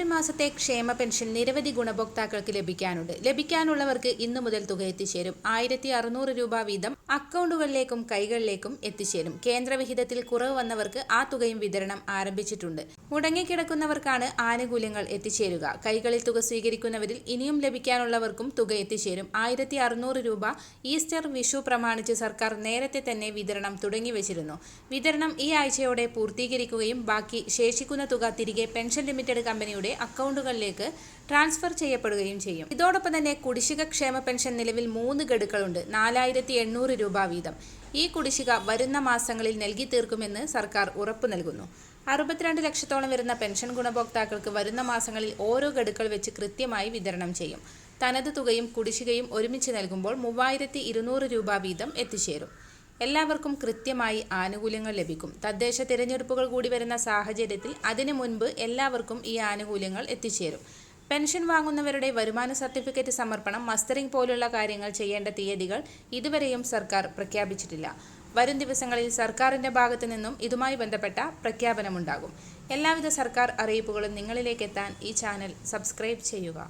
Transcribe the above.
ജനുവരി മാസത്തെ ക്ഷേമ പെൻഷൻ നിരവധി ഗുണഭോക്താക്കൾക്ക് ലഭിക്കാനുണ്ട്. ലഭിക്കാനുള്ളവർക്ക് ഇന്നു മുതൽ തുക എത്തിച്ചേരും. ആയിരത്തി അറുന്നൂറ് രൂപ വീതം അക്കൗണ്ടുകളിലേക്കും കൈകളിലേക്കും എത്തിച്ചേരും. കേന്ദ്രവിഹിതത്തിൽ കുറവ് വന്നവർക്ക് ആ തുകയും വിതരണം ആരംഭിച്ചിട്ടുണ്ട്. മുടങ്ങിക്കിടക്കുന്നവർക്കാണ് ആനുകൂല്യങ്ങൾ എത്തിച്ചേരുക. കൈകളിൽ തുക സ്വീകരിക്കുന്നവരിൽ ഇനിയും ലഭിക്കാനുള്ളവർക്കും തുക എത്തിച്ചേരും. ആയിരത്തി അറുന്നൂറ് രൂപ ഈസ്റ്റർ വിഷു പ്രമാണിച്ച് സർക്കാർ നേരത്തെ തന്നെ വിതരണം തുടങ്ങിവച്ചിരുന്നു വിതരണം ഈ ആഴ്ചയോടെ പൂർത്തീകരിക്കുകയും ബാക്കി ശേഷിക്കുന്ന തുക തിരികെ പെൻഷൻ ലിമിറ്റഡ് കമ്പനിയുടെ അക്കൗണ്ടുകളിലേക്ക് ട്രാൻസ്ഫർ ചെയ്യപ്പെടുകയും ചെയ്യും. ഇതോടൊപ്പം തന്നെ കുടിശ്ശിക ക്ഷേമ പെൻഷൻ നിലവിൽ മൂന്ന് ഗഡുക്കളുണ്ട്. നാലായിരത്തി എണ്ണൂറ് രൂപ വീതം. ഈ കുടിശ്ശിക വരുന്ന മാസങ്ങളിൽ നൽകി തീർക്കുമെന്ന് സർക്കാർ ഉറപ്പു നൽകുന്നു. അറുപത്തിരണ്ട് ലക്ഷത്തോളം വരുന്ന പെൻഷൻ ഗുണഭോക്താക്കൾക്ക് വരുന്ന മാസങ്ങളിൽ ഓരോ ഗഡുക്കൾ വെച്ച് കൃത്യമായി വിതരണം ചെയ്യും. തനത് തുകയും കുടിശ്ശികയും ഒരുമിച്ച് നൽകുമ്പോൾ മൂവായിരത്തി രൂപ വീതം എത്തിച്ചേരും. എല്ലാവർക്കും കൃത്യമായി ആനുകൂല്യങ്ങൾ ലഭിക്കും. തദ്ദേശ തിരഞ്ഞെടുപ്പുകൾ കൂടി വരുന്ന സാഹചര്യത്തിൽ അതിനു മുൻപ് എല്ലാവർക്കും ഈ ആനുകൂല്യങ്ങൾ എത്തിച്ചേരും. പെൻഷൻ വാങ്ങുന്നവരുടെ വരുമാന സർട്ടിഫിക്കറ്റ് സമർപ്പണം മസ്റ്ററിംഗ് പോലുള്ള കാര്യങ്ങൾ ചെയ്യേണ്ട തീയതികൾ ഇതുവരെയും സർക്കാർ പ്രഖ്യാപിച്ചിട്ടില്ല. വരും ദിവസങ്ങളിൽ സർക്കാരിന്റെ ഭാഗത്തു നിന്നും ഇതുമായി ബന്ധപ്പെട്ട പ്രഖ്യാപനമുണ്ടാകും. എല്ലാവിധ സർക്കാർ അറിയിപ്പുകളും നിങ്ങളിലേക്ക് എത്താൻ ഈ ചാനൽ സബ്സ്ക്രൈബ് ചെയ്യുക.